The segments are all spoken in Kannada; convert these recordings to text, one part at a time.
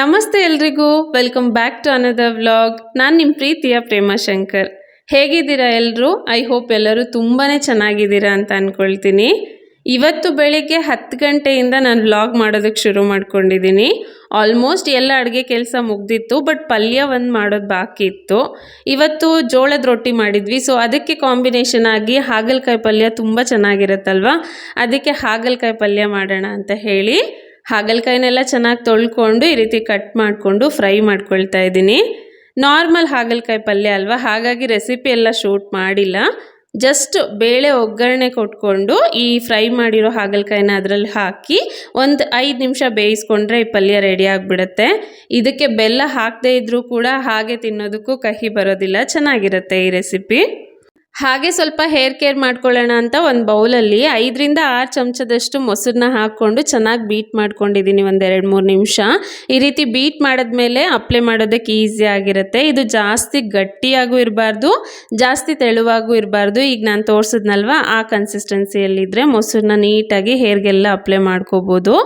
ನಮಸ್ತೆ ಎಲ್ರಿಗೂ. Welcome back to another vlog ನಾನು ನಿಮ್ಮ ಪ್ರೀತಿಯ ಪ್ರೇಮ ಶಂಕರ್. ಹೇಗಿದ್ದೀರಾ ಎಲ್ಲರೂ ಐ ಹೋಪ್ ಎಲ್ಲರೂ ತುಂಬಾ ಚೆನ್ನಾಗಿದ್ದೀರಾ ಅಂತ ಅಂದ್ಕೊಳ್ತೀನಿ ಇವತ್ತು ಬೆಳಿಗ್ಗೆ ಹತ್ತು ಗಂಟೆಯಿಂದ ನಾನು ವ್ಲಾಗ್ ಮಾಡೋದಕ್ಕೆ ಶುರು ಮಾಡ್ಕೊಂಡಿದ್ದೀನಿ. ಆಲ್ಮೋಸ್ಟ್ ಎಲ್ಲ ಅಡುಗೆ ಕೆಲಸ ಮುಗ್ದಿತ್ತು ಬಟ್ ಪಲ್ಯ ಒಂದು ಮಾಡೋದು ಬಾಕಿ ಇತ್ತು. ಇವತ್ತು ಜೋಳದ ರೊಟ್ಟಿ ಮಾಡಿದ್ವಿ ಸೊ ಅದಕ್ಕೆ ಕಾಂಬಿನೇಷನ್ ಆಗಿ ಹಾಗಲಕಾಯಿ ಪಲ್ಯ ತುಂಬ ಚೆನ್ನಾಗಿರುತ್ತಲ್ವ? ಅದಕ್ಕೆ ಹಾಗಲಕಾಯಿ ಪಲ್ಯ ಮಾಡೋಣ ಅಂತ ಹೇಳಿ. ಹಾಗಲಕಾಯಿನೆಲ್ಲ ಚೆನ್ನಾಗಿ ತೊಳ್ಕೊಂಡು ಈ ರೀತಿ ಕಟ್ ಮಾಡಿಕೊಂಡು ಫ್ರೈ ಮಾಡ್ಕೊಳ್ತಾ ಇದ್ದೀನಿ. ನಾರ್ಮಲ್ ಹಾಗಲಕಾಯಿ ಪಲ್ಯ ಅಲ್ವಾ? ಹಾಗಾಗಿ ರೆಸಿಪಿ ಎಲ್ಲ ಶೂಟ್ ಮಾಡಿಲ್ಲ. ಜಸ್ಟ್ ಬೇಳೆ ಒಗ್ಗರಣೆ ಕೊಟ್ಕೊಂಡು ಈ ಫ್ರೈ ಮಾಡಿರೋ ಹಾಗಲಕಾಯಿನ ಅದರಲ್ಲಿ ಹಾಕಿ ಒಂದು ಐದು ನಿಮಿಷ ಬೇಯಿಸ್ಕೊಂಡ್ರೆ ಈ ಪಲ್ಯ ರೆಡಿ ಆಗಿಬಿಡುತ್ತೆ. ಇದಕ್ಕೆ ಬೆಲ್ಲ ಹಾಕದೇ ಇದ್ದರೂ ಕೂಡ ಹಾಗೆ ತಿನ್ನೋದಕ್ಕೂ ಕಹಿ ಬರೋದಿಲ್ಲ. ಚೆನ್ನಾಗಿರುತ್ತೆ ಈ ರೆಸಿಪಿ. ಹಾಗೆ ಸ್ವಲ್ಪ ಹೇರ್ ಕೇರ್ ಮಾಡ್ಕೊಳ್ಳೋಣ ಅಂತ ಒಂದು ಬೌಲಲ್ಲಿ ಐದರಿಂದ ಆರು ಚಮಚದಷ್ಟು ಮೊಸರನ್ನ ಹಾಕ್ಕೊಂಡು ಚೆನ್ನಾಗಿ ಬೀಟ್ ಮಾಡ್ಕೊಂಡಿದ್ದೀನಿ ಒಂದು ಎರಡು ಮೂರು ನಿಮಿಷ. ಈ ರೀತಿ ಬೀಟ್ ಮಾಡಿದ್ಮೇಲೆ ಅಪ್ಲೈ ಮಾಡೋದಕ್ಕೆ ಈಸಿ ಆಗಿರುತ್ತೆ. ಇದು ಜಾಸ್ತಿ ಗಟ್ಟಿಯಾಗೂ ಇರಬಾರ್ದು, ಜಾಸ್ತಿ ತೆಳುವಾಗೂ ಇರಬಾರ್ದು. ಈಗ ನಾನು ತೋರಿಸಿದ್ನಲ್ವ, ಆ ಕನ್ಸಿಸ್ಟೆನ್ಸಿಯಲ್ಲಿದ್ದರೆ ಮೊಸರನ್ನ ನೀಟಾಗಿ ಹೇರ್ಗೆಲ್ಲ ಅಪ್ಲೈ ಮಾಡ್ಕೋಬೋದು.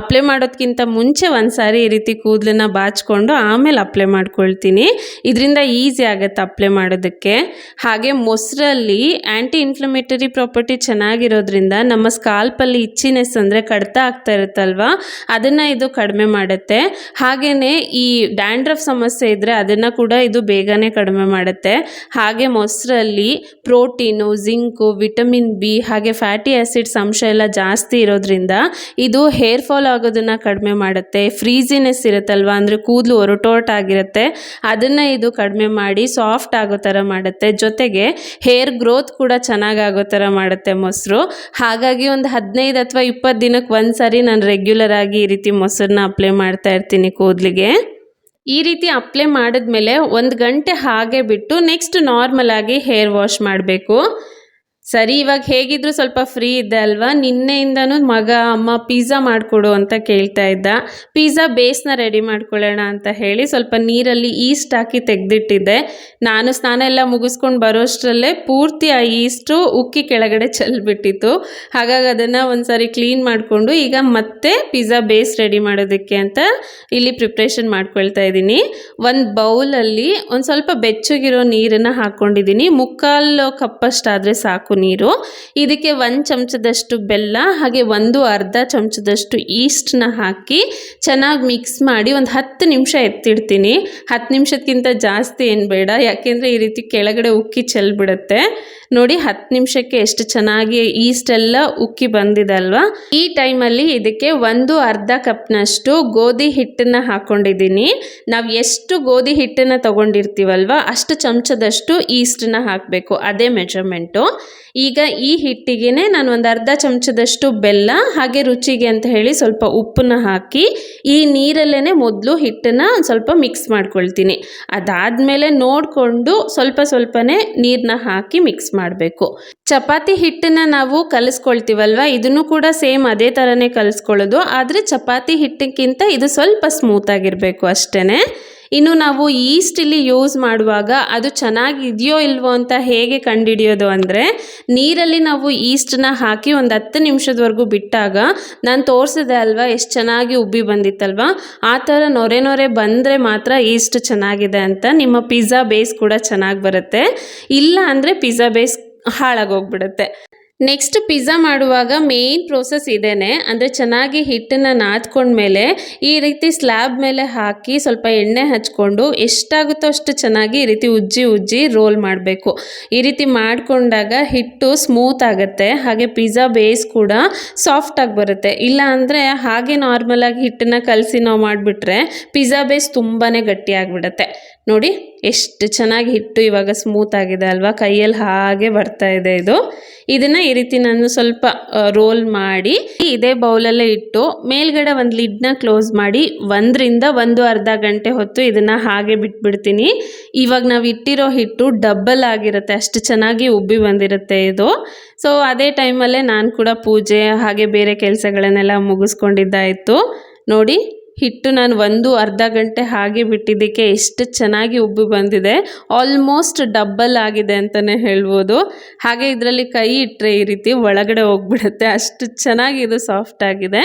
ಅಪ್ಲೈ ಮಾಡೋದಕ್ಕಿಂತ ಮುಂಚೆ ಒಂದು ಸಾರಿ ಈ ರೀತಿ ಕೂದಲನ್ನ ಬಾಚ್ಕೊಂಡು ಆಮೇಲೆ ಅಪ್ಲೈ ಮಾಡ್ಕೊಳ್ತೀನಿ. ಇದರಿಂದ ಈಸಿ ಆಗುತ್ತೆ ಅಪ್ಲೈ ಮಾಡೋದಕ್ಕೆ. ಹಾಗೆ ಮೊಸರಲ್ಲಿ ಆ್ಯಂಟಿ ಇನ್ಫ್ಲಮೇಟರಿ ಪ್ರಾಪರ್ಟಿ ಚೆನ್ನಾಗಿರೋದ್ರಿಂದ ನಮ್ಮ ಸ್ಕಾಲ್ಪಲ್ಲಿ ಇಚ್ಚಿನೆಸ್ ಅಂದರೆ ಕಡಿತ ಆಗ್ತಾ ಇರುತ್ತಲ್ವ? ಅದನ್ನು ಇದು ಕಡಿಮೆ ಮಾಡುತ್ತೆ. ಹಾಗೆಯೇ ಈ ಡ್ಯಾಂಡ್ರಫ್ ಸಮಸ್ಯೆ ಇದ್ದರೆ ಅದನ್ನು ಕೂಡ ಇದು ಬೇಗನೆ ಕಡಿಮೆ ಮಾಡುತ್ತೆ. ಹಾಗೆ ಮೊಸರಲ್ಲಿ ಪ್ರೋಟೀನು ಜಿಂಕು ವಿಟಮಿನ್ ಬಿ ಹಾಗೆ ಫ್ಯಾಟಿ ಆ್ಯಸಿಡ್ಸ್ ಅಂಶ ಎಲ್ಲ ಜಾಸ್ತಿ ಇರೋದ್ರಿಂದ ಇದು ಹೇರ್ ಫಾಲ್ ಆಗೋದನ್ನು ಕಡಿಮೆ ಮಾಡುತ್ತೆ. ಫ್ರೀಸಿನೆಸ್ ಇರುತ್ತಲ್ವ? ಅಂದರೆ ಕೂದಲು ಒರಟೊರಟಾಗಿರುತ್ತೆ. ಅದನ್ನು ಇದು ಕಡಿಮೆ ಮಾಡಿ ಸಾಫ್ಟ್ ಆಗೋ ಥರ ಮಾಡುತ್ತೆ. ಜೊತೆಗೆ ಹೇರ್ ಗ್ರೋತ್ ಕೂಡ ಚೆನ್ನಾಗಿ ಆಗೋ ಥರ ಮಾಡುತ್ತೆ ಮೊಸರು. ಹಾಗಾಗಿ ಒಂದು ಹದಿನೈದು ಅಥವಾ ಇಪ್ಪತ್ತು ದಿನಕ್ಕೆ ಒಂದು ಸಾರಿ ನಾನು ರೆಗ್ಯುಲರ್ ಆಗಿ ಈ ರೀತಿ ಮೊಸರನ್ನ ಅಪ್ಲೈ ಮಾಡ್ತಾ ಇರ್ತೀನಿ ಕೂದಲಿಗೆ. ಈ ರೀತಿ ಅಪ್ಲೈ ಮಾಡಿದ್ಮೇಲೆ ಒಂದು ಗಂಟೆ ಹಾಗೆ ಬಿಟ್ಟು ನೆಕ್ಸ್ಟ್ ನಾರ್ಮಲ್ ಆಗಿ ಹೇರ್ ವಾಶ್ ಮಾಡಬೇಕು. ಸರಿ, ಇವಾಗ ಹೇಗಿದ್ರು ಸ್ವಲ್ಪ ಫ್ರೀ ಇದೆ ಅಲ್ವಾ? ನಿನ್ನೆಯಿಂದನೂ ಮಗ, ಅಮ್ಮ ಪಿಜ್ಜಾ ಮಾಡಿಕೊಡು ಅಂತ ಕೇಳ್ತಾ ಇದ್ದ. ಪಿಜ್ಜಾ ಬೇಸ್ನ ರೆಡಿ ಮಾಡ್ಕೊಳ್ಳೋಣ ಅಂತ ಹೇಳಿ ಸ್ವಲ್ಪ ನೀರಲ್ಲಿ ಈಸ್ಟ್ ಹಾಕಿ ತೆಗೆದಿಟ್ಟಿದ್ದೆ. ನಾನು ಸ್ನಾನ ಎಲ್ಲ ಮುಗಿಸ್ಕೊಂಡು ಬರೋಷ್ಟರಲ್ಲೇ ಪೂರ್ತಿ ಆ ಈಸ್ಟು ಉಕ್ಕಿ ಕೆಳಗಡೆ ಚೆಲ್ಬಿಟ್ಟಿತ್ತು. ಹಾಗಾಗಿ ಅದನ್ನು ಒಂದ್ಸರಿ ಕ್ಲೀನ್ ಮಾಡಿಕೊಂಡು ಈಗ ಮತ್ತೆ ಪಿಜ್ಜಾ ಬೇಸ್ ರೆಡಿ ಮಾಡೋದಕ್ಕೆ ಅಂತ ಇಲ್ಲಿ ಪ್ರಿಪ್ರೇಷನ್ ಮಾಡ್ಕೊಳ್ತಾ ಇದ್ದೀನಿ. ಒಂದು ಬೌಲಲ್ಲಿ ಒಂದು ಸ್ವಲ್ಪ ಬೆಚ್ಚಗಿರೋ ನೀರನ್ನು ಹಾಕ್ಕೊಂಡಿದ್ದೀನಿ ಮುಕ್ಕಾಲು ಕಪ್ಪಷ್ಟಾದರೆ ಸಾಕು ನೀರು. ಇದಕ್ಕೆ ಒಂದು ಚಮಚದಷ್ಟು ಬೆಲ್ಲ, ಹಾಗೆ ಒಂದು ಅರ್ಧ ಚಮಚದಷ್ಟು ಈಸ್ಟ್ನ ಹಾಕಿ ಚೆನ್ನಾಗಿ ಮಿಕ್ಸ್ ಮಾಡಿ ಒಂದು ಹತ್ತು ನಿಮಿಷ ಎತ್ತಿಡ್ತೀನಿ. ಹತ್ತು ನಿಮಿಷಕ್ಕಿಂತ ಜಾಸ್ತಿ ಏನು ಬೇಡ. ಯಾಕೆಂದರೆ ಈ ರೀತಿ ಕೆಳಗಡೆ ಉಕ್ಕಿ ಚೆಲ್ಬಿಡುತ್ತೆ. ನೋಡಿ, ಹತ್ತು ನಿಮಿಷಕ್ಕೆ ಎಷ್ಟು ಚೆನ್ನಾಗಿ ಈಸ್ಟ್ ಎಲ್ಲ ಉಕ್ಕಿ ಬಂದಿದೆ ಅಲ್ವಾ? ಈ ಟೈಮಲ್ಲಿ ಇದಕ್ಕೆ ಒಂದು ಅರ್ಧ ಕಪ್ನಷ್ಟು ಗೋಧಿ ಹಿಟ್ಟನ್ನು ಹಾಕ್ಕೊಂಡಿದ್ದೀನಿ ನಾವು ಎಷ್ಟು ಗೋಧಿ ಹಿಟ್ಟನ್ನು ತಗೊಂಡಿರ್ತೀವಲ್ವ, ಅಷ್ಟು ಚಮಚದಷ್ಟು ಈಸ್ಟನ್ನ ಹಾಕಬೇಕು. ಅದೇ ಮೆಜರ್ಮೆಂಟು ಈಗ ಈ ಹಿಟ್ಟಿಗೆ ನಾನು ಒಂದು ಅರ್ಧ ಚಮಚದಷ್ಟು ಬೆಲ್ಲ ಹಾಗೆ ರುಚಿಗೆ ಅಂತ ಹೇಳಿ ಸ್ವಲ್ಪ ಉಪ್ಪನ್ನ ಹಾಕಿ ಈ ನೀರಲ್ಲೇ ಮೊದಲು ಹಿಟ್ಟನ್ನು ಸ್ವಲ್ಪ ಮಿಕ್ಸ್ ಮಾಡ್ಕೊಳ್ತೀನಿ. ಅದಾದಮೇಲೆ ನೋಡಿಕೊಂಡು ಸ್ವಲ್ಪ ಸ್ವಲ್ಪನೇ ನೀರನ್ನ ಹಾಕಿ ಮಿಕ್ಸ್ ಮಾಡಬೇಕು. ಚಪಾತಿ ಹಿಟ್ಟನ್ನು ನಾವು ಕಲಿಸ್ಕೊಳ್ತೀವಲ್ವ? ಇದನ್ನು ಕೂಡ ಸೇಮ್ ಅದೇ ಥರನೇ ಕಲಿಸ್ಕೊಳ್ಳೋದು. ಆದರೆ ಚಪಾತಿ ಹಿಟ್ಟಕ್ಕಿಂತ ಇದು ಸ್ವಲ್ಪ ಸ್ಮೂತಾಗಿರಬೇಕು ಅಷ್ಟೇ ಇನ್ನು ನಾವು ಈಸ್ಟ್ ಇಲ್ಲಿ ಯೂಸ್ ಮಾಡುವಾಗ ಅದು ಚೆನ್ನಾಗಿದೆಯೋ ಇಲ್ವೋ ಅಂತ ಹೇಗೆ ಕಂಡುಹಿಡಿಯೋದು ಅಂದರೆ ನೀರಲ್ಲಿ ನಾವು ಈಸ್ಟನ್ನ ಹಾಕಿ ಒಂದು ಹತ್ತು ನಿಮಿಷದವರೆಗೂ ಬಿಟ್ಟಾಗ ನಾನು ತೋರಿಸಿದೆ ಅಲ್ವಾ, ಎಷ್ಟು ಚೆನ್ನಾಗಿ ಉಬ್ಬಿ ಬಂದಿತ್ತಲ್ವಾ? ಆ ಥರ ನೊರೆ ನೊರೆ ಬಂದರೆ ಮಾತ್ರ ಈಸ್ಟ್ ಚೆನ್ನಾಗಿದೆ ಅಂತ ನಿಮ್ಮ ಪಿಜ್ಜಾ ಬೇಸ್ ಕೂಡ ಚೆನ್ನಾಗಿ ಬರುತ್ತೆ. ಇಲ್ಲ ಅಂದರೆ ಪಿಜ್ಜಾ ಬೇಸ್ ಹಾಳಾಗೋಗ್ಬಿಡುತ್ತೆ ನೆಕ್ಸ್ಟ್ ಪಿಜ್ಜಾ ಮಾಡುವಾಗ ಮೇಯ್ನ್ ಪ್ರೋಸೆಸ್ ಇದೇನೆ. ಅಂದರೆ ಚೆನ್ನಾಗಿ ಹಿಟ್ಟನ್ನು ನಾದ್ಕೊಂಡ್ಮೇಲೆ ಈ ರೀತಿ ಸ್ಲ್ಯಾಬ್ ಮೇಲೆ ಹಾಕಿ ಸ್ವಲ್ಪ ಎಣ್ಣೆ ಹಚ್ಕೊಂಡು ಎಷ್ಟಾಗುತ್ತೋ ಅಷ್ಟು ಚೆನ್ನಾಗಿ ಈ ರೀತಿ ಉಜ್ಜಿ ಉಜ್ಜಿ ರೋಲ್ ಮಾಡಬೇಕು. ಈ ರೀತಿ ಮಾಡಿಕೊಂಡಾಗ ಹಿಟ್ಟು ಸ್ಮೂತ್ ಆಗುತ್ತೆ. ಹಾಗೆ ಪಿಜ್ಜಾ ಬೇಸ್ ಕೂಡ ಸಾಫ್ಟಾಗಿ ಬರುತ್ತೆ. ಇಲ್ಲ ಅಂದರೆ ಹಾಗೆ ನಾರ್ಮಲಾಗಿ ಹಿಟ್ಟನ್ನು ಕಲಸಿ ನಾವು ಮಾಡಿಬಿಟ್ರೆ ಪಿಜ್ಜಾ ಬೇಸ್ ತುಂಬಾ ಗಟ್ಟಿಯಾಗಿಬಿಡುತ್ತೆ ನೋಡಿ, ಎಷ್ಟು ಚೆನ್ನಾಗಿ ಹಿಟ್ಟು ಇವಾಗ ಸ್ಮೂತ್ ಆಗಿದೆ ಅಲ್ವಾ? ಕೈಯಲ್ಲಿ ಹಾಗೆ ಬರ್ತಾ ಇದೆ ಇದು. ಇದನ್ನು ಈ ರೀತಿ ನಾನು ಸ್ವಲ್ಪ ರೋಲ್ ಮಾಡಿ, ಇದೇ ಬೌಲಲ್ಲೇ ಇಟ್ಟು, ಮೇಲ್ಗಡೆ ಒಂದು ಲಿಡ್ನ ಕ್ಲೋಸ್ ಮಾಡಿ, ಒಂದರಿಂದ ಒಂದು ಅರ್ಧ ಗಂಟೆ ಹೊತ್ತು ಇದನ್ನು ಹಾಗೆ ಬಿಟ್ಬಿಡ್ತೀನಿ. ಇವಾಗ ನಾವು ಇಟ್ಟಿರೋ ಹಿಟ್ಟು ಡಬ್ಬಲ್ ಆಗಿರುತ್ತೆ, ಅಷ್ಟು ಚೆನ್ನಾಗಿ ಉಬ್ಬಿ ಬಂದಿರುತ್ತೆ ಇದು. ಸೊ ಅದೇ ಟೈಮಲ್ಲೇ ನಾನು ಕೂಡ ಪೂಜೆ, ಹಾಗೆ ಬೇರೆ ಕೆಲಸಗಳನ್ನೆಲ್ಲ ಮುಗಿಸ್ಕೊಂಡಿದ್ದಾಯಿತು. ನೋಡಿ ಹಿಟ್ಟು ನಾನು ಒಂದು ಅರ್ಧ ಗಂಟೆ ಹಾಗೆ ಬಿಟ್ಟಿದ್ದಕ್ಕೆ ಎಷ್ಟು ಚೆನ್ನಾಗಿ ಉಬ್ಬಿ ಬಂದಿದೆ. ಆಲ್ಮೋಸ್ಟ್ ಡಬ್ಬಲ್ ಆಗಿದೆ ಅಂತಲೇ ಹೇಳ್ಬೋದು. ಹಾಗೆ ಇದರಲ್ಲಿ ಕೈ ಇಟ್ಟರೆ ಈ ರೀತಿ ಒಳಗಡೆ ಹೋಗ್ಬಿಡುತ್ತೆ. ಅಷ್ಟು ಚೆನ್ನಾಗಿ ಇದು ಸಾಫ್ಟ್ ಆಗಿದೆ.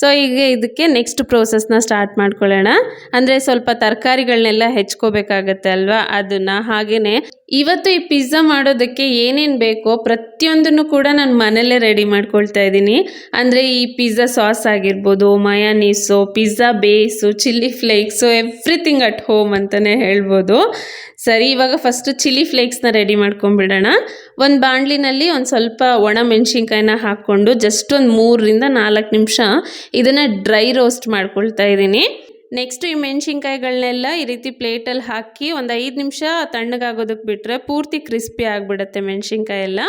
ಸೊ ಈಗ ಇದಕ್ಕೆ ನೆಕ್ಸ್ಟ್ ಪ್ರೋಸೆಸ್ನ ಸ್ಟಾರ್ಟ್ ಮಾಡ್ಕೊಳ್ಳೋಣ. ಅಂದರೆ ಸ್ವಲ್ಪ ತರಕಾರಿಗಳನ್ನೆಲ್ಲ ಹೆಚ್ಕೋಬೇಕಾಗತ್ತೆ ಅಲ್ವಾ? ಅದನ್ನು ಹಾಗೆಯೇ ಇವತ್ತು ಈ ಪಿಜ್ಜಾ ಮಾಡೋದಕ್ಕೆ ಏನೇನು ಬೇಕೋ ಪ್ರತಿಯೊಂದನ್ನು ಕೂಡ ನಾನು ಮನೇಲೇ ರೆಡಿ ಮಾಡ್ಕೊಳ್ತಾ ಇದ್ದೀನಿ. ಅಂದರೆ ಈ ಪಿಜ್ಜಾ ಸಾಸ್ ಆಗಿರ್ಬೋದು mayonnaise pizza base chilli flakes everything at home ಅಂತಲೇ ಹೇಳ್ಬೋದು. ಸರಿ, ಇವಾಗ ಫಸ್ಟು ಚಿಲ್ಲಿ ಫ್ಲೇಕ್ಸ್ನ ರೆಡಿ ಮಾಡ್ಕೊಂಬಿಡೋಣ ಒಂದು ಬಾಣಲಿನಲ್ಲಿ ಒಂದು ಸ್ವಲ್ಪ ಒಣ ಮೆಣಸಿನ್ಕಾಯಿನ ಹಾಕ್ಕೊಂಡು ಜಸ್ಟ್ ಒಂದು ಮೂರರಿಂದ ನಾಲ್ಕು ನಿಮಿಷ ಇದನ್ನು ಡ್ರೈ ರೋಸ್ಟ್ ಮಾಡ್ಕೊಳ್ತಾ ಇದ್ದೀನಿ. ನೆಕ್ಸ್ಟ್ ಈ ಮೆಣಸಿನ್ಕಾಯಿಗಳನ್ನೆಲ್ಲ ಈ ರೀತಿ ಪ್ಲೇಟಲ್ಲಿ ಹಾಕಿ ಒಂದು ಐದು ನಿಮಿಷ ತಣ್ಣಗಾಗೋದಕ್ಕೆ ಬಿಟ್ಟರೆ ಪೂರ್ತಿ ಕ್ರಿಸ್ಪಿ ಆಗಿಬಿಡುತ್ತೆ ಮೆಣಸಿನ್ಕಾಯಿ ಎಲ್ಲ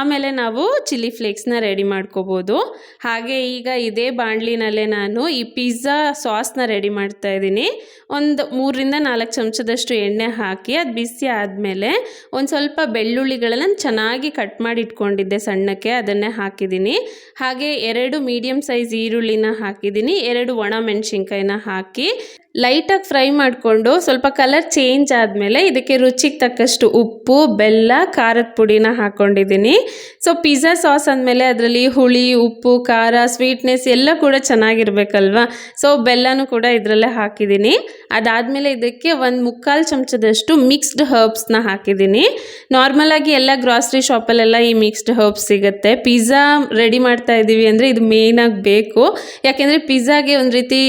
ಆಮೇಲೆ ನಾವು ಚಿಲ್ಲಿ ಫ್ಲೇಕ್ಸ್ನ ರೆಡಿ ಮಾಡ್ಕೋಬೋದು. ಹಾಗೆ ಈಗ ಇದೇ ಬಾಣಲಿನಲ್ಲೇ ನಾನು ಈ ಪಿಜ್ಜಾ ಸಾಸ್ನ ರೆಡಿ ಮಾಡ್ತಾ ಇದ್ದೀನಿ. ಒಂದು ಮೂರರಿಂದ ನಾಲ್ಕು ಚಮಚದಷ್ಟು ಎಣ್ಣೆ ಹಾಕಿ ಅದು ಬಿಸಿ ಆದಮೇಲೆ ಒಂದು ಸ್ವಲ್ಪ ಬೆಳ್ಳುಳ್ಳಿಗಳನ್ನು ಚೆನ್ನಾಗಿ ಕಟ್ ಮಾಡಿ ಇಟ್ಕೊಂಡಿದ್ದೆ ಸಣ್ಣಕ್ಕೆ, ಅದನ್ನೇ ಹಾಕಿದ್ದೀನಿ. ಹಾಗೆ ಎರಡು ಮೀಡಿಯಮ್ ಸೈಜ್ ಈರುಳ್ಳಿನ ಹಾಕಿದ್ದೀನಿ. ಎರಡು ಒಣ ಮೆಣಸಿನ್ಕಾಯಿನ ಹಾಕಿ ಲೈಟಾಗಿ ಫ್ರೈ ಮಾಡಿಕೊಂಡು ಸ್ವಲ್ಪ ಕಲರ್ ಚೇಂಜ್ ಆದಮೇಲೆ ಇದಕ್ಕೆ ರುಚಿಗೆ ತಕ್ಕಷ್ಟು ಉಪ್ಪು, ಬೆಲ್ಲ, ಖಾರದ ಪುಡಿನ ಹಾಕ್ಕೊಂಡಿದ್ದೀನಿ ಸೊ ಪಿಜ್ಜಾ ಸಾಸ್ ಅಂದಮೇಲೆ ಅದರಲ್ಲಿ ಹುಳಿ, ಉಪ್ಪು, ಖಾರ ಸ್ವೀಟ್ನೆಸ್ ಎಲ್ಲ ಕೂಡ ಚೆನ್ನಾಗಿರ್ಬೇಕಲ್ವಾ? ಸೊ ಬೆಲ್ಲನೂ ಕೂಡ ಇದರಲ್ಲೇ ಹಾಕಿದ್ದೀನಿ. ಅದಾದಮೇಲೆ ಇದಕ್ಕೆ ಒಂದು ಮುಕ್ಕಾಲು ಚಮಚದಷ್ಟು ಮಿಕ್ಸ್ಡ್ ಹರ್ಬ್ಸ್ನ ಹಾಕಿದ್ದೀನಿ. ನಾರ್ಮಲಾಗಿ ಎಲ್ಲ ಗ್ರಾಸರಿ ಶಾಪಲ್ಲೆಲ್ಲ ಈ ಮಿಕ್ಸ್ಡ್ ಹರ್ಬ್ಸ್ ಸಿಗುತ್ತೆ. ಪಿಜ್ಜಾ ರೆಡಿ ಮಾಡ್ತಾ ಇದ್ದೀವಿ ಅಂದರೆ ಇದು ಮೇಯ್ನಾಗಿ ಬೇಕು. ಯಾಕೆಂದರೆ ಪಿಜ್ಜಾಗೆ ಒಂದು ರೀತಿ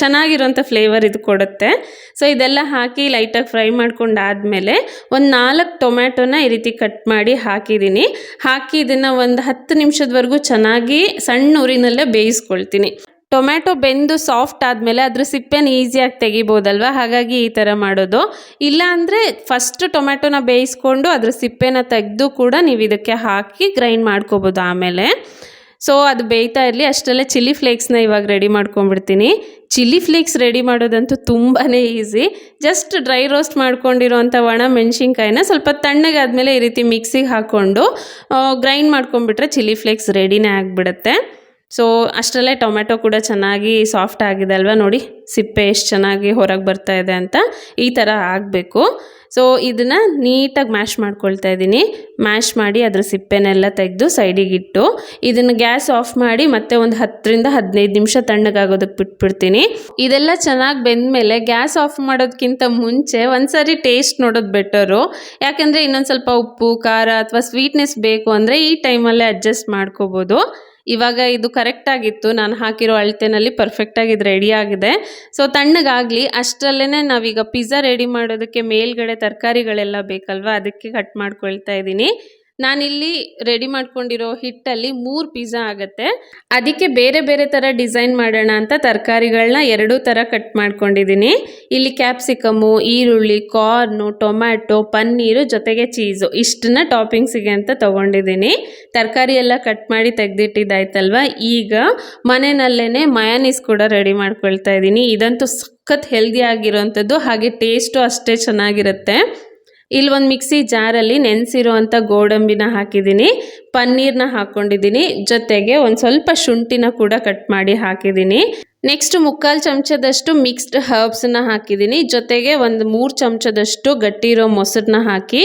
ಚೆನ್ನಾಗಿರೋಂಥ ಫ್ಲೇವರ್ ಇದು ಕೊಡುತ್ತೆ. ಸೊ ಇದೆಲ್ಲ ಹಾಕಿ ಲೈಟಾಗಿ ಫ್ರೈ ಮಾಡ್ಕೊಂಡಾದಮೇಲೆ ಒಂದು ನಾಲ್ಕು ಟೊಮ್ಯಾಟೊನ ಈ ರೀತಿ ಕಟ್ ಮಾಡಿ ಹಾಕಿದ್ದೀನಿ. ಹಾಕಿ ಇದನ್ನು ಒಂದು ಹತ್ತು ನಿಮಿಷದವರೆಗೂ ಚೆನ್ನಾಗಿ ಸಣ್ಣ ಊರಿನಲ್ಲೇ ಬೇಯಿಸ್ಕೊಳ್ತೀನಿ. ಟೊಮ್ಯಾಟೊ ಬೆಂದು ಸಾಫ್ಟ್ ಆದಮೇಲೆ ಅದ್ರ ಸಿಪ್ಪೆನ ಈಸಿಯಾಗಿ ತೆಗಿಬೋದಲ್ವ? ಹಾಗಾಗಿ ಈ ಥರ ಮಾಡೋದು. ಇಲ್ಲ ಅಂದರೆ ಫಸ್ಟ್ ಟೊಮ್ಯಾಟೊನ ಬೇಯಿಸ್ಕೊಂಡು ಅದ್ರ ಸಿಪ್ಪೆನ ತೆಗೆದು ಕೂಡ ನೀವು ಇದಕ್ಕೆ ಹಾಕಿ ಗ್ರೈಂಡ್ ಮಾಡ್ಕೋಬೋದು ಆಮೇಲೆ. ಸೊ ಅದು ಬೇಯ್ತಾ ಇರಲಿ, ಅಷ್ಟರಲ್ಲೇ ಚಿಲ್ಲಿ ಫ್ಲೇಕ್ಸ್ನ ಇವಾಗ ರೆಡಿ ಮಾಡ್ಕೊಂಡ್ಬಿಡ್ತೀನಿ. ಚಿಲ್ಲಿ ಫ್ಲೇಕ್ಸ್ ರೆಡಿ ಮಾಡೋದಂತೂ ತುಂಬಾ ಈಸಿ ಜಸ್ಟ್ ಡ್ರೈ ರೋಸ್ಟ್ ಮಾಡ್ಕೊಂಡಿರುವಂಥ ಒಣ ಮೆಣಸಿನ್ಕಾಯಿನ ಸ್ವಲ್ಪ ತಣ್ಣಗಾದ್ಮೇಲೆ ಈ ರೀತಿ ಮಿಕ್ಸಿಗೆ ಹಾಕ್ಕೊಂಡು ಗ್ರೈಂಡ್ ಮಾಡ್ಕೊಂಡ್ಬಿಟ್ರೆ ಚಿಲ್ಲಿ ಫ್ಲೇಕ್ಸ್ ರೆಡಿನೇ ಆಗಿಬಿಡುತ್ತೆ. ಸೊ ಅಷ್ಟರಲ್ಲೇ ಟೊಮೆಟೊ ಕೂಡ ಚೆನ್ನಾಗಿ ಸಾಫ್ಟ್ ಆಗಿದೆ ಅಲ್ವಾ ನೋಡಿ, ಸಿಪ್ಪೆ ಎಷ್ಟು ಚೆನ್ನಾಗಿ ಹೊರಗೆ ಬರ್ತಾ ಇದೆ ಅಂತ ಈ ಥರ ಆಗಬೇಕು. ಸೊ ಇದನ್ನು ನೀಟಾಗಿ ಮ್ಯಾಶ್ ಮಾಡ್ಕೊಳ್ತಾ ಇದ್ದೀನಿ. ಮ್ಯಾಶ್ ಮಾಡಿ ಅದರ ಸಿಪ್ಪೆನೆಲ್ಲ ತೆಗೆದು ಸೈಡಿಗಿಟ್ಟು ಇದನ್ನು ಗ್ಯಾಸ್ ಆಫ್ ಮಾಡಿ ಮತ್ತೆ ಒಂದು ಹತ್ತರಿಂದ ಹದಿನೈದು ನಿಮಿಷ ತಣ್ಣಗಾಗೋದಕ್ಕೆ ಬಿಟ್ಬಿಡ್ತೀನಿ. ಇದೆಲ್ಲ ಚೆನ್ನಾಗಿ ಬೆಂದಮೇಲೆ ಗ್ಯಾಸ್ ಆಫ್ ಮಾಡೋದಕ್ಕಿಂತ ಮುಂಚೆ ಒಂದ್ಸರಿ ಟೇಸ್ಟ್ ನೋಡೋದು ಬೆಟರು ಯಾಕೆಂದರೆ ಇನ್ನೊಂದು ಸ್ವಲ್ಪ ಉಪ್ಪು, ಖಾರ ಅಥವಾ ಸ್ವೀಟ್ನೆಸ್ ಬೇಕು ಅಂದರೆ ಈ ಟೈಮಲ್ಲೇ ಅಡ್ಜಸ್ಟ್ ಮಾಡ್ಕೋಬೋದು. ಇವಾಗ ಇದು ಕರೆಕ್ಟಾಗಿತ್ತು ನಾನು ಹಾಕಿರೋ ಅಳತೆನಲ್ಲಿ ಪರ್ಫೆಕ್ಟಾಗಿ ಇದು ರೆಡಿ ಆಗಿದೆ. ಸೊ ತಣ್ಣಗಾಗಲಿ ಅಷ್ಟರಲ್ಲೇ ನಾವೀಗ ಪಿಜ್ಜಾ ರೆಡಿ ಮಾಡೋದಕ್ಕೆ ಮೇಲ್ಗಡೆ ತರಕಾರಿಗಳೆಲ್ಲ ಬೇಕಲ್ವಾ? ಅದಕ್ಕೆ ಕಟ್ ಮಾಡ್ಕೊಳ್ತಾ ಇದ್ದೀನಿ. ನಾನಿಲ್ಲಿ ರೆಡಿ ಮಾಡ್ಕೊಂಡಿರೋ ಹಿಟ್ಟಲ್ಲಿ ಮೂರು ಪಿಜ್ಜಾ ಆಗುತ್ತೆ. ಅದಕ್ಕೆ ಬೇರೆ ಬೇರೆ ಥರ ಡಿಸೈನ್ ಮಾಡೋಣ ಅಂತ ತರಕಾರಿಗಳನ್ನ ಎರಡೂ ಥರ ಕಟ್ ಮಾಡ್ಕೊಂಡಿದ್ದೀನಿ ಇಲ್ಲಿ ಕ್ಯಾಪ್ಸಿಕಮು ಈರುಳ್ಳಿ ಕಾರ್ನು ಟೊಮ್ಯಾಟೊ ಪನ್ನೀರು ಜೊತೆಗೆ ಚೀಸು ಇಷ್ಟನ್ನ ಟಾಪಿಂಗ್ಸಿಗೆ ಅಂತ ತೊಗೊಂಡಿದ್ದೀನಿ ತರಕಾರಿ ಎಲ್ಲ ಕಟ್ ಮಾಡಿ ತೆಗೆದಿಟ್ಟಿದ್ದಾಯ್ತಲ್ವ? ಈಗ ಮನೆಯಲ್ಲೇ ಮಯಾನೀಸ್ ಕೂಡ ರೆಡಿ ಮಾಡ್ಕೊಳ್ತಾ ಇದ್ದೀನಿ ಇದಂತೂ ಸಖತ್ ಹೆಲ್ದಿ ಆಗಿರೋವಂಥದ್ದು ಹಾಗೆ ಟೇಸ್ಟು ಅಷ್ಟೇ ಚೆನ್ನಾಗಿರುತ್ತೆ. ಇಲ್ಲಿ ಒಂದು ಮಿಕ್ಸಿ ಜಾರಲ್ಲಿ ನೆನೆಸಿರುವಂಥ ಗೋಡಂಬಿನ ಹಾಕಿದ್ದೀನಿ. ಪನ್ನೀರ್ನ ಹಾಕ್ಕೊಂಡಿದ್ದೀನಿ. ಜೊತೆಗೆ ಒಂದು ಸ್ವಲ್ಪ ಶುಂಠಿನ ಕೂಡ ಕಟ್ ಮಾಡಿ ಹಾಕಿದ್ದೀನಿ. ನೆಕ್ಸ್ಟ್ ಮುಕ್ಕಾಲು ಚಮಚದಷ್ಟು ಮಿಕ್ಸ್ಡ್ ಹರ್ಬ್ಸನ್ನ ಹಾಕಿದ್ದೀನಿ. ಜೊತೆಗೆ ಒಂದು ಮೂರು ಚಮಚದಷ್ಟು ಗಟ್ಟಿರೋ ಮೊಸರನ್ನ ಹಾಕಿ,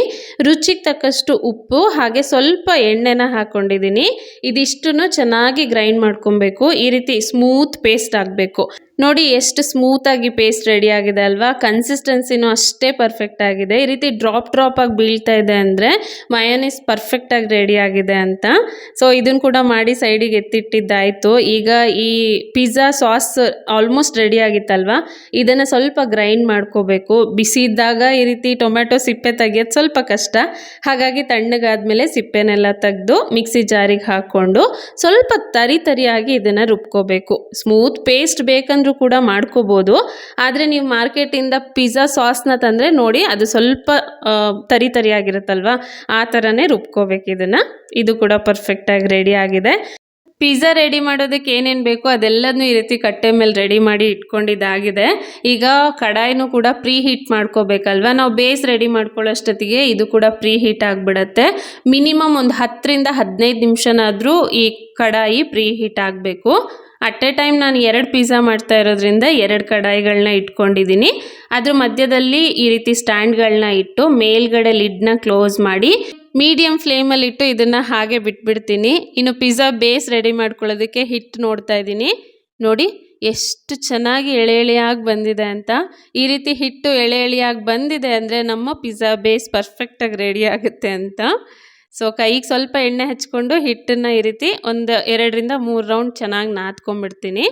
ರುಚಿಗೆ ತಕ್ಕಷ್ಟು ಉಪ್ಪು, ಹಾಗೆ ಸ್ವಲ್ಪ ಎಣ್ಣೆನ ಹಾಕ್ಕೊಂಡಿದ್ದೀನಿ ಇದಿಷ್ಟನ್ನು ಚೆನ್ನಾಗಿ ಗ್ರೈಂಡ್ ಮಾಡ್ಕೊಬೇಕು. ಈ ರೀತಿ ಸ್ಮೂತ್ ಪೇಸ್ಟ್ ಆಗಬೇಕು. ನೋಡಿ ಎಷ್ಟು ಸ್ಮೂತಾಗಿ ಪೇಸ್ಟ್ ರೆಡಿ ಆಗಿದೆ ಅಲ್ವಾ? ಕನ್ಸಿಸ್ಟೆನ್ಸಿನೂ ಅಷ್ಟೇ ಪರ್ಫೆಕ್ಟ್ ಆಗಿದೆ. ಈ ರೀತಿ ಡ್ರಾಪ್ ಡ್ರಾಪ್ ಆಗಿ ಬೀಳ್ತಾ ಇದೆ ಅಂದರೆ ಮಯೋನೀಸ್ ಪರ್ಫೆಕ್ಟಾಗಿ ರೆಡಿ ಆಗಿದೆ ಅಂತ. ಸೊ ಇದನ್ನು ಕೂಡ ಮಾಡಿ ಸೈಡಿಗೆ ಎತ್ತಿಟ್ಟಿದ್ದಾಯಿತು. ಈಗ ಈ ಪಿಜ್ಜಾ ಸಾಸ್ ಆಲ್ಮೋಸ್ಟ್ ರೆಡಿ ಆಗಿತ್ತಲ್ವಾ? ಇದನ್ನು ಸ್ವಲ್ಪ ಗ್ರೈಂಡ್ ಮಾಡ್ಕೋಬೇಕು. ಬಿಸಿ ಇದ್ದಾಗ ಈ ರೀತಿ ಟೊಮೆಟೊ ಸಿಪ್ಪೆ ತೆಗೆಯೋದು ಸ್ವಲ್ಪ ಕಷ್ಟ. ಹಾಗಾಗಿ ತಣ್ಣಗಾದ್ಮೇಲೆ ಸಿಪ್ಪೆನೆಲ್ಲ ತೆಗೆದು ಮಿಕ್ಸಿ ಜಾರಿಗೆ ಹಾಕ್ಕೊಂಡು ಸ್ವಲ್ಪ ತರಿ ತರಿಯಾಗಿ ಇದನ್ನು ರುಬ್ಕೋಬೇಕು. ಸ್ಮೂತ್ ಪೇಸ್ಟ್ ಬೇಕಂದ್ರೂ ಕೂಡ ಮಾಡ್ಕೋಬೋದು. ಆದರೆ ನೀವು ಮಾರ್ಕೆಟಿಂದ ಪಿಜ್ಜಾ ಸಾಸ್ನ ತಂದರೆ ನೋಡಿ ಅದು ಸ್ವಲ್ಪ ತರಿ ತರಿ ತರಿಯಾಗಿರುತ್ತಲ್ವಾ? ಆ ಥರನೇ ರುಬ್ಕೋಬೇಕು ಇದನ್ನು. ಇದು ಕೂಡ ಪರ್ಫೆಕ್ಟಾಗಿ ರೆಡಿ ಆಗಿದೆ. ಪಿಜ್ಜಾ ರೆಡಿ ಮಾಡೋದಕ್ಕೆ ಏನೇನು ಬೇಕೋ ಅದೆಲ್ಲದನ್ನೂ ಈ ರೀತಿ ಕಟ್ಟೆ ಮೇಲೆ ರೆಡಿ ಮಾಡಿ ಇಟ್ಕೊಂಡಿದ್ದಾಗಿದೆ. ಈಗ ಕಡಾಯಿನೂ ಕೂಡ ಪ್ರೀ ಹೀಟ್ ಮಾಡ್ಕೋಬೇಕಲ್ವ? ನಾವು ಬೇಸ್ ರೆಡಿ ಮಾಡ್ಕೊಳ್ಳೋಷ್ಟೊತ್ತಿಗೆ ಇದು ಕೂಡ ಪ್ರೀ ಹೀಟ್ ಆಗಿಬಿಡತ್ತೆ. ಮಿನಿಮಮ್ ಒಂದು ಹತ್ತರಿಂದ ಹದಿನೈದು ನಿಮಿಷನಾದರೂ ಈ ಕಡಾಯಿ ಪ್ರೀ ಹೀಟ್ ಆಗಬೇಕು. ಅಟ್ ಎ ಟೈಮ್ ನಾನು ಎರಡು ಪಿಜ್ಜಾ ಮಾಡ್ತಾ ಇರೋದ್ರಿಂದ ಎರಡು ಕಡಾಯಿಗಳನ್ನ ಇಟ್ಕೊಂಡಿದ್ದೀನಿ. ಅದ್ರ ಮಧ್ಯದಲ್ಲಿ ಈ ರೀತಿ ಸ್ಟ್ಯಾಂಡ್ಗಳನ್ನ ಇಟ್ಟು ಮೇಲ್ಗಡೆ ಲಿಡ್ನ ಕ್ಲೋಸ್ ಮಾಡಿ ಮೀಡಿಯಂ ಫ್ಲೇಮಲ್ಲಿ ಇಟ್ಟು ಇದನ್ನು ಹಾಗೆ ಬಿಟ್ಬಿಡ್ತೀನಿ. ಇನ್ನು ಪಿಜ್ಜಾ ಬೇಸ್ ರೆಡಿ ಮಾಡ್ಕೊಳ್ಳೋದಕ್ಕೆ ಹಿಟ್ಟು ನೋಡ್ತಾ ಇದ್ದೀನಿ. ನೋಡಿ ಎಷ್ಟು ಚೆನ್ನಾಗಿ ಎಳೆ ಎಳೆಯಾಗಿ ಬಂದಿದೆ ಅಂತ. ಈ ರೀತಿ ಹಿಟ್ಟು ಎಳೆ ಎಳೆಯಾಗಿ ಬಂದಿದೆ ಅಂದರೆ ನಮ್ಮ ಪಿಜ್ಜಾ ಬೇಸ್ ಪರ್ಫೆಕ್ಟಾಗಿ ರೆಡಿ ಆಗುತ್ತೆ ಅಂತ. ಸೊ ಕೈಗೆ ಸ್ವಲ್ಪ ಎಣ್ಣೆ ಹಚ್ಕೊಂಡು ಹಿಟ್ಟನ್ನು ಈ ರೀತಿ ಒಂದು ಎರಡರಿಂದ ಮೂರು ರೌಂಡ್ ಚೆನ್ನಾಗಿ ನಾದ್ಕೊಂಡ್ಬಿಡ್ತೀನಿ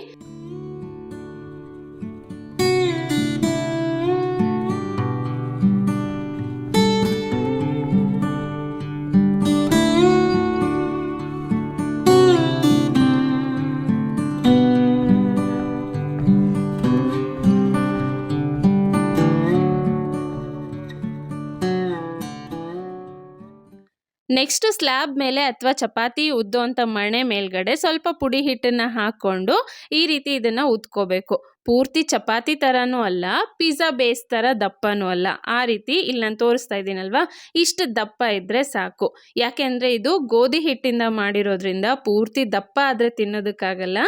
ನೆಕ್ಸ್ಟ್ ಸ್ಲ್ಯಾಬ್ ಮೇಲೆ ಅಥವಾ ಚಪಾತಿ ಉದ್ದುವಂಥ ಮಣೆ ಮೇಲ್ಗಡೆ ಸ್ವಲ್ಪ ಪುಡಿ ಹಿಟ್ಟನ್ನು ಹಾಕ್ಕೊಂಡು ಈ ರೀತಿ ಇದನ್ನು ಉದ್ಕೋಬೇಕು ಪೂರ್ತಿ ಚಪಾತಿ ಥರನೂ ಅಲ್ಲ, ಪಿಜ್ಜಾ ಬೇಸ್ ಥರ ದಪ್ಪನೂ ಅಲ್ಲ. ಆ ರೀತಿ ಇಲ್ಲಿ ನಾನು ತೋರಿಸ್ತಾ ಇದ್ದೀನಲ್ವಾ? ಇಷ್ಟು ದಪ್ಪ ಇದ್ದರೆ ಸಾಕು. ಯಾಕೆಂದರೆ ಇದು ಗೋಧಿ ಹಿಟ್ಟಿಂದ ಮಾಡಿರೋದ್ರಿಂದ ಪೂರ್ತಿ ದಪ್ಪ ಆದರೆ ತಿನ್ನೋದಕ್ಕಾಗಲ್ಲ.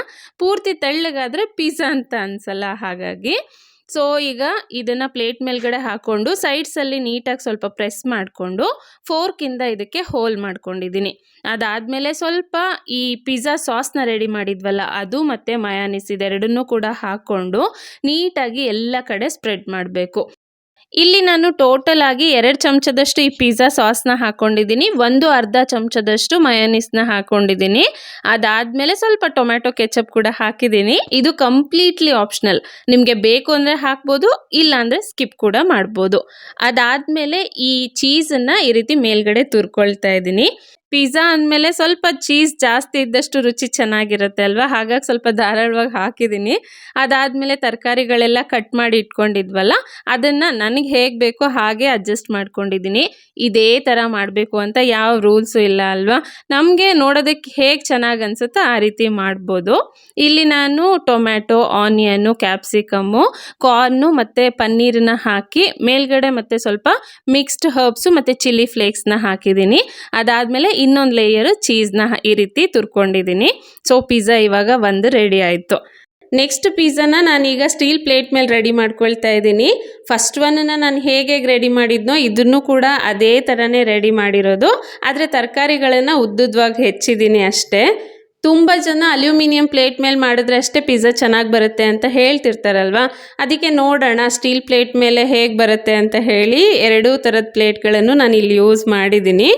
ಪೂರ್ತಿ ತೆಳ್ಳಗಾದರೆ ಪಿಜ್ಜಾ ಅಂತ ಅನ್ಸಲ್ಲ ಹಾಗಾಗಿ. ಸೊ ಈಗ ಇದನ್ನು ಪ್ಲೇಟ್ ಮೇಲ್ಗಡೆ ಹಾಕ್ಕೊಂಡು ಸೈಡ್ಸಲ್ಲಿ ನೀಟಾಗಿ ಸ್ವಲ್ಪ ಪ್ರೆಸ್ ಮಾಡಿಕೊಂಡು ಫೋರ್ಕಿಂದ ಇದಕ್ಕೆ ಹೋಲ್ ಮಾಡ್ಕೊಂಡಿದ್ದೀನಿ ಅದಾದಮೇಲೆ ಸ್ವಲ್ಪ ಈ ಪಿಜ್ಜಾ ಸಾಸ್ನ ರೆಡಿ ಮಾಡಿದ್ವಲ್ಲ, ಅದು ಮತ್ತು ಮಯಾನಿಸ್ ಇದೆರಡನ್ನೂ ಕೂಡ ಹಾಕ್ಕೊಂಡು ನೀಟಾಗಿ ಎಲ್ಲ ಕಡೆ ಸ್ಪ್ರೆಡ್ ಮಾಡಬೇಕು. ಇಲ್ಲಿ ನಾನು ಟೋಟಲ್ ಆಗಿ ಎರಡು ಚಮಚದಷ್ಟು ಈ ಪಿಜ್ಜಾ ಸಾಸ್ನ ಹಾಕ್ಕೊಂಡಿದ್ದೀನಿ ಒಂದು ಅರ್ಧ ಚಮಚದಷ್ಟು ಮಯೋನಿಸ್ನ ಹಾಕ್ಕೊಂಡಿದ್ದೀನಿ ಅದಾದಮೇಲೆ ಸ್ವಲ್ಪ ಟೊಮ್ಯಾಟೊ ಕೆಚಪ್ ಕೂಡ ಹಾಕಿದ್ದೀನಿ. ಇದು ಕಂಪ್ಲೀಟ್ಲಿ ಆಪ್ಷನಲ್ ನಿಮಗೆ ಬೇಕು ಅಂದರೆ ಹಾಕ್ಬೋದು, ಇಲ್ಲ ಅಂದರೆ ಸ್ಕಿಪ್ ಕೂಡ ಮಾಡ್ಬೋದು. ಅದಾದಮೇಲೆ ಈ ಚೀಸನ್ನು ಈ ರೀತಿ ಮೇಲ್ಗಡೆ ತುರ್ಕೊಳ್ತಾ ಇದ್ದೀನಿ. ಪಿಜ್ಜಾ ಅಂದಮೇಲೆ ಸ್ವಲ್ಪ ಚೀಸ್ ಜಾಸ್ತಿ ಇದ್ದಷ್ಟು ರುಚಿ ಚೆನ್ನಾಗಿರುತ್ತೆ ಅಲ್ವಾ? ಹಾಗಾಗಿ ಸ್ವಲ್ಪ ಧಾರಾಳವಾಗಿ ಹಾಕಿದ್ದೀನಿ. ಅದಾದಮೇಲೆ ತರಕಾರಿಗಳೆಲ್ಲ ಕಟ್ ಮಾಡಿ ಇಟ್ಕೊಂಡಿದ್ವಲ್ಲ, ಅದನ್ನು ನನಗೆ ಹೇಗೆ ಬೇಕೋ ಹಾಗೆ ಅಡ್ಜಸ್ಟ್ ಮಾಡ್ಕೊಂಡಿದ್ದೀನಿ. ಇದೇ ಥರ ಮಾಡಬೇಕು ಅಂತ ಯಾವ ರೂಲ್ಸು ಇಲ್ಲ ಅಲ್ವಾ? ನಮಗೆ ನೋಡೋದಕ್ಕೆ ಹೇಗೆ ಚೆನ್ನಾಗಿ ಅನಿಸುತ್ತೋ ಆ ರೀತಿ ಮಾಡ್ಬೋದು. ಇಲ್ಲಿ ನಾನು ಟೊಮ್ಯಾಟೊ ಆನಿಯನ್ನು ಕ್ಯಾಪ್ಸಿಕಮ್ಮು ಕಾರ್ನು ಮತ್ತು ಪನ್ನೀರನ್ನ ಹಾಕಿ, ಮೇಲ್ಗಡೆ ಮತ್ತು ಸ್ವಲ್ಪ ಮಿಕ್ಸ್ಡ್ ಹರ್ಬ್ಸು ಮತ್ತು ಚಿಲ್ಲಿ ಫ್ಲೇಕ್ಸ್ನ ಹಾಕಿದ್ದೀನಿ. ಅದಾದಮೇಲೆ ಇನ್ನೊಂದು ಲೇಯರು ಚೀಸ್ನ ಈ ರೀತಿ ತುರ್ಕೊಂಡಿದ್ದೀನಿ ಸೊ ಪಿಜ್ಜಾ ಇವಾಗ ಒಂದು ರೆಡಿ ಆಯಿತು. ನೆಕ್ಸ್ಟ್ ಪಿಜ್ಜಾನ ನಾನೀಗ ಸ್ಟೀಲ್ ಪ್ಲೇಟ್ ಮೇಲೆ ರೆಡಿ ಮಾಡ್ಕೊಳ್ತಾ ಇದ್ದೀನಿ ಫಸ್ಟ್ ಒನ್ನ ನಾನು ಹೇಗೆ ರೆಡಿ ಮಾಡಿದ್ನೋ ಇದನ್ನು ಕೂಡ ಅದೇ ಥರನೇ ರೆಡಿ ಮಾಡಿರೋದು. ಆದರೆ ತರಕಾರಿಗಳನ್ನು ಉದ್ದುದ್ವಾಗಿ ಹೆಚ್ಚಿದ್ದೀನಿ ಅಷ್ಟೇ. ತುಂಬ ಜನ ಅಲ್ಯೂಮಿನಿಯಂ ಪ್ಲೇಟ್ ಮೇಲೆ ಮಾಡಿದ್ರೆ ಅಷ್ಟೇ ಪಿಜ್ಜಾ ಚೆನ್ನಾಗಿ ಬರುತ್ತೆ ಅಂತ ಹೇಳ್ತಿರ್ತಾರಲ್ವ? ಅದಕ್ಕೆ ನೋಡೋಣ ಸ್ಟೀಲ್ ಪ್ಲೇಟ್ ಮೇಲೆ ಹೇಗೆ ಬರುತ್ತೆ ಅಂತ ಹೇಳಿ ಎರಡೂ ಥರದ ಪ್ಲೇಟ್ಗಳನ್ನು ನಾನು ಇಲ್ಲಿ ಯೂಸ್ ಮಾಡಿದ್ದೀನಿ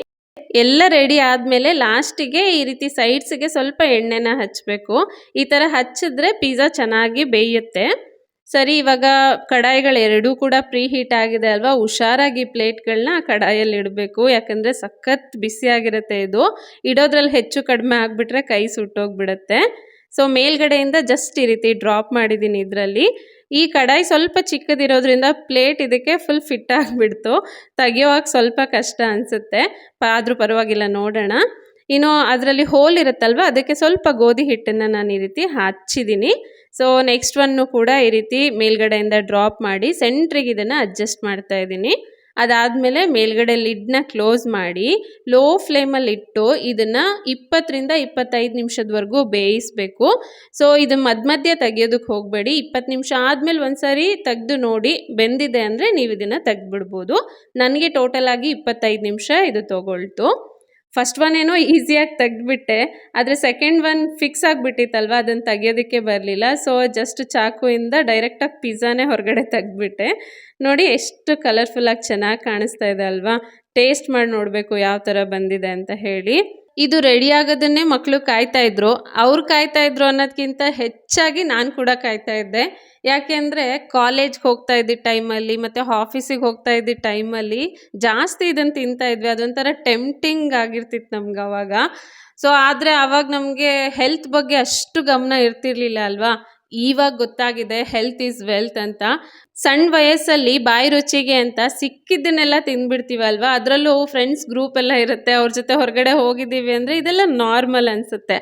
ಎಲ್ಲ ರೆಡಿ ಆದಮೇಲೆ ಲಾಸ್ಟಿಗೆ ಈ ರೀತಿ ಸೈಡ್ಸಿಗೆ ಸ್ವಲ್ಪ ಎಣ್ಣೆನ ಹಚ್ಚಬೇಕು ಈ ಥರ ಹಚ್ಚಿದ್ರೆ ಪಿಜ್ಜಾ ಚೆನ್ನಾಗಿ ಬೇಯುತ್ತೆ. ಸರಿ, ಇವಾಗ ಕಡಾಯಿಗಳು ಎರಡೂ ಕೂಡ ಪ್ರೀ ಹೀಟ್ ಆಗಿದೆ ಅಲ್ವಾ? ಹುಷಾರಾಗಿ ಪ್ಲೇಟ್ಗಳನ್ನ ಕಡಾಯಲ್ಲಿ ಇಡಬೇಕು. ಯಾಕಂದರೆ ಸಖತ್ ಬಿಸಿಯಾಗಿರುತ್ತೆ ಇದು. ಇಡೋದ್ರಲ್ಲಿ ಹೆಚ್ಚು ಕಡಿಮೆ ಆಗಿಬಿಟ್ರೆ ಕೈ ಸುಟ್ಟೋಗ್ಬಿಡುತ್ತೆ. ಸೊ ಮೇಲ್ಗಡೆಯಿಂದ ಜಸ್ಟ್ ಈ ರೀತಿ ಡ್ರಾಪ್ ಮಾಡಿದ್ದೀನಿ ಇದರಲ್ಲಿ. ಈ ಕಡಾಯಿ ಸ್ವಲ್ಪ ಚಿಕ್ಕದಿರೋದ್ರಿಂದ ಪ್ಲೇಟ್ ಇದಕ್ಕೆ ಫುಲ್ ಫಿಟ್ ಆಗಿಬಿಡ್ತು. ತೆಗಿಯೋವಾಗ ಸ್ವಲ್ಪ ಕಷ್ಟ ಅನಿಸುತ್ತೆ. ಆದರೂ ಪರವಾಗಿಲ್ಲ, ನೋಡೋಣ. ಇನ್ನು ಅದರಲ್ಲಿ ಹೋಲ್ ಇರುತ್ತಲ್ವ, ಅದಕ್ಕೆ ಸ್ವಲ್ಪ ಗೋಧಿ ಹಿಟ್ಟನ್ನು ನಾನು ಈ ರೀತಿ ಹಚ್ಚಿದ್ದೀನಿ ಸೊ ನೆಕ್ಸ್ಟ್ ಒನ್ನು ಕೂಡ ಈ ರೀತಿ ಮೇಲ್ಗಡೆಯಿಂದ ಡ್ರಾಪ್ ಮಾಡಿ ಸೆಂಟ್ರಿಗೆ ಇದನ್ನು ಅಡ್ಜಸ್ಟ್ ಮಾಡ್ತಾ ಇದ್ದೀನಿ ಅದಾದಮೇಲೆ ಮೇಲ್ಗಡೆ ಲಿಡ್ನ ಕ್ಲೋಸ್ ಮಾಡಿ, ಲೋ ಫ್ಲೇಮಲ್ಲಿ ಇಟ್ಟು ಇದನ್ನು ಇಪ್ಪತ್ತರಿಂದ ಇಪ್ಪತ್ತೈದು ನಿಮಿಷದವರೆಗೂ ಬೇಯಿಸಬೇಕು. ಸೊ ಇದು ಮಧ್ಯ ಮಧ್ಯೆ ತೆಗಿಯೋದಕ್ಕೆ ಹೋಗಬೇಡಿ. ಇಪ್ಪತ್ತು ನಿಮಿಷ ಆದಮೇಲೆ ಒಂದು ಸಾರಿ ತೆಗೆದು ನೋಡಿ ಬೆಂದಿದೆ ಅಂದರೆ ನೀವು ಇದನ್ನು ತೆಗೆದ್ಬಿಡ್ಬೋದು. ನನಗೆ ಟೋಟಲ್ ಆಗಿ ಇಪ್ಪತ್ತೈದು ನಿಮಿಷ ಇದು ತೊಗೊಳ್ತು. ಫಸ್ಟ್ ಒನ್ ಏನೋ ಈಸಿಯಾಗಿ ತೆಗೆದ್ಬಿಟ್ಟೆ, ಆದರೆ ಸೆಕೆಂಡ್ ಒನ್ ಫಿಕ್ಸ್ ಆಗಿಬಿಟ್ಟಿತ್ತಲ್ವ ಅದನ್ನು ತೆಗೆಯೋದಕ್ಕೆ ಬರಲಿಲ್ಲ. ಸೊ ಜಸ್ಟ್ ಚಾಕುವಿಂದ ಡೈರೆಕ್ಟಾಗಿ ಪಿಝಾನೇ ಹೊರಗಡೆ ತೆಗೆದ್ಬಿಟ್ಟೆ. ನೋಡಿ ಎಷ್ಟು ಕಲರ್ಫುಲ್ಲಾಗಿ ಚೆನ್ನಾಗಿ ಕಾಣಿಸ್ತಾ ಇದೆ ಅಲ್ವಾ. ಟೇಸ್ಟ್ ಮಾಡಿ ನೋಡಬೇಕು ಯಾವ ಥರ ಬಂದಿದೆ ಅಂತ ಹೇಳಿ. ಇದು ರೆಡಿ ಆಗೋದನ್ನೇ ಮಕ್ಕಳು ಕಾಯ್ತಾ ಇದ್ರು. ಅವ್ರು ಕಾಯ್ತಾ ಇದ್ರು ಅನ್ನೋದಕ್ಕಿಂತ ಹೆಚ್ಚಾಗಿ ನಾನು ಕೂಡ ಕಾಯ್ತಾ ಇದ್ದೆ. ಯಾಕೆಂದರೆ ಕಾಲೇಜ್ಗೆ ಹೋಗ್ತಾ ಇದ್ದಿದ್ದ ಟೈಮಲ್ಲಿ ಮತ್ತು ಆಫೀಸಿಗೆ ಹೋಗ್ತಾ ಇದ್ದಿದ್ದ ಟೈಮಲ್ಲಿ ಜಾಸ್ತಿ ಇದನ್ನು ತಿಂತಾ ಇದ್ವಿ. ಅದೊಂಥರ ಟೆಂಪ್ಟಿಂಗ್ ಆಗಿರ್ತಿತ್ತು ನಮ್ಗೆ ಅವಾಗ. ಸೊ ಆದರೆ ಆವಾಗ ನಮಗೆ ಹೆಲ್ತ್ ಬಗ್ಗೆ ಅಷ್ಟು ಗಮನ ಇರ್ತಿರ್ಲಿಲ್ಲ ಅಲ್ವಾ? ಇವಾಗ ಗೊತ್ತಾಗಿದೆ ಹೆಲ್ತ್ ಈಸ್ ವೆಲ್ತ್ ಅಂತ. ಸಣ್ಣ ವಯಸ್ಸಲ್ಲಿ ಬಾಯಿ ರುಚಿಗೆ ಅಂತ ಸಿಕ್ಕಿದ್ದನ್ನೆಲ್ಲ ತಿಂದ್ಬಿಡ್ತೀವಲ್ವ? ಅದರಲ್ಲೂ ಫ್ರೆಂಡ್ಸ್ ಗ್ರೂಪ್ ಎಲ್ಲ ಇರುತ್ತೆ, ಅವ್ರ ಜೊತೆ ಹೊರಗಡೆ ಹೋಗಿದ್ದೀವಿ ಅಂದರೆ ಇದೆಲ್ಲ ನಾರ್ಮಲ್ ಅನಿಸುತ್ತೆ.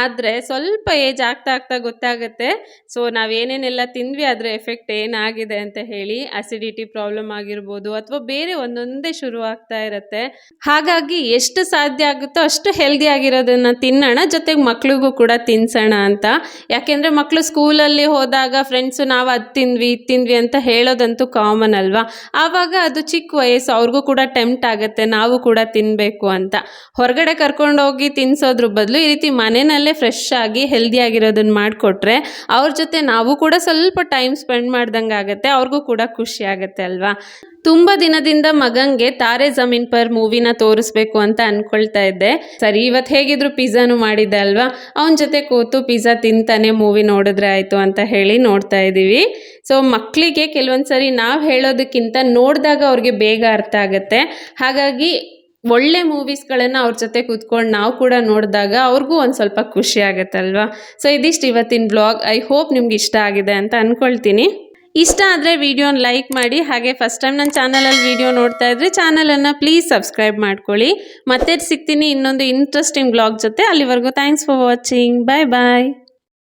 ಆದರೆ ಸ್ವಲ್ಪ ಏಜ್ ಆಗ್ತಾ ಆಗ್ತಾ ಗೊತ್ತಾಗುತ್ತೆ. ಸೊ ನಾವೇನೇನೆಲ್ಲ ತಿಂದ್ವಿ, ಅದರ ಎಫೆಕ್ಟ್ ಏನಾಗಿದೆ ಅಂತ ಹೇಳಿ ಅಸಿಡಿಟಿ ಪ್ರಾಬ್ಲಮ್ ಆಗಿರ್ಬೋದು ಅಥವಾ ಬೇರೆ ಒಂದೊಂದೇ ಶುರು ಆಗ್ತಾ ಇರುತ್ತೆ. ಹಾಗಾಗಿ ಎಷ್ಟು ಸಾಧ್ಯ ಆಗುತ್ತೋ ಅಷ್ಟು ಹೆಲ್ದಿ ಆಗಿರೋದನ್ನು ತಿನ್ನೋಣ, ಜೊತೆಗೆ ಮಕ್ಳಿಗೂ ಕೂಡ ತಿನ್ಸೋಣ ಅಂತ. ಯಾಕೆಂದರೆ ಮಕ್ಕಳು ಸ್ಕೂಲಲ್ಲಿ ಹೋದಾಗ ಫ್ರೆಂಡ್ಸು ನಾವು ಅದು ತಿಂದ್ವಿ, ಇದು ತಿಂದ್ವಿ ಅಂತ ಹೇಳೋದಂತೂ ಕಾಮನ್ ಅಲ್ವಾ? ಆವಾಗ ಅದು ಚಿಕ್ಕ ವಯಸ್ಸು, ಅವ್ರಿಗೂ ಕೂಡ ಟೆಂಪ್ಟ್ ಆಗುತ್ತೆ, ನಾವು ಕೂಡ ತಿನ್ನಬೇಕು ಅಂತ. ಹೊರಗಡೆ ಕರ್ಕೊಂಡೋಗಿ ತಿನ್ನಿಸೋದ್ರ ಬದಲು ಈ ರೀತಿ ಮನೆಯಲ್ಲೇ ಫ್ರೆಶ್ ಆಗಿ ಹೆಲ್ದಿಯಾಗಿರೋದನ್ನ ಮಾಡಿಕೊಟ್ರೆ, ಅವ್ರ ಜೊತೆ ನಾವು ಕೂಡ ಸ್ವಲ್ಪ ಟೈಮ್ ಸ್ಪೆಂಡ್ ಮಾಡ್ದಂಗೆ ಆಗುತ್ತೆ ಅವ್ರಿಗೂ ಕೂಡ ಖುಷಿ ಆಗುತ್ತೆ ಅಲ್ವಾ? ತುಂಬ ದಿನದಿಂದ ಮಗಂಗೆ ತಾರೆ ಜಮೀನ್ ಪರ್ ಮೂವಿನ ತೋರಿಸ್ಬೇಕು ಅಂತ ಅನ್ಕೊಳ್ತಾ ಇದ್ದೆ. ಸರಿ ಇವತ್ತು ಹೇಗಿದ್ರು ಪಿಜ್ಜಾನು ಮಾಡಿದ್ದೆ ಅಲ್ವಾ? ಅವನ ಜೊತೆ ಕೂತು ಪಿಜ್ಜಾ ತಿಂತಾನೆ, ಮೂವಿ ನೋಡಿದ್ರೆ ಆಯಿತು ಅಂತ ಹೇಳಿ ನೋಡ್ತಾ ಇದ್ದೀವಿ. ಸೊ ಮಕ್ಕಳಿಗೆ ಕೆಲವೊಂದು ಸರಿ ನಾವು ಹೇಳೋದಕ್ಕಿಂತ ನೋಡಿದಾಗ ಅವ್ರಿಗೆ ಬೇಗ ಅರ್ಥ ಆಗುತ್ತೆ. ಹಾಗಾಗಿ ಒಳ್ಳೆ ಮೂವೀಸ್ಗಳನ್ನು ಅವ್ರ ಜೊತೆ ಕೂತ್ಕೊಂಡು ನಾವು ಕೂಡ ನೋಡಿದಾಗ ಅವ್ರಿಗೂ ಒಂದು ಸ್ವಲ್ಪ ಖುಷಿ ಆಗುತ್ತಲ್ವಾ? ಸೊ ಇದಿಷ್ಟು ಇವತ್ತಿನ ಬ್ಲಾಗ್. ಐ ಹೋಪ್ ನಿಮ್ಗೆ ಇಷ್ಟ ಆಗಿದೆ ಅಂತ ಅಂದ್ಕೊಳ್ತೀನಿ ಇಷ್ಟ ಆದರೆ ವಿಡಿಯೋನ ಲೈಕ್ ಮಾಡಿ, ಹಾಗೆ ಫಸ್ಟ್ ಟೈಮ್ ನನ್ನ ಚಾನಲಲ್ಲಿ ವಿಡಿಯೋ ನೋಡ್ತಾ ಇದ್ರೆ ಚಾನಲನ್ನು ಪ್ಲೀಸ್ ಸಬ್ಸ್ಕ್ರೈಬ್ ಮಾಡ್ಕೊಳ್ಳಿ. ಮತ್ತೆ ಸಿಗ್ತೀನಿ ಇನ್ನೊಂದು ಇಂಟ್ರೆಸ್ಟಿಂಗ್ ಬ್ಲಾಗ್ ಜೊತೆ. ಅಲ್ಲಿವರೆಗೂ thanks for watching bye bye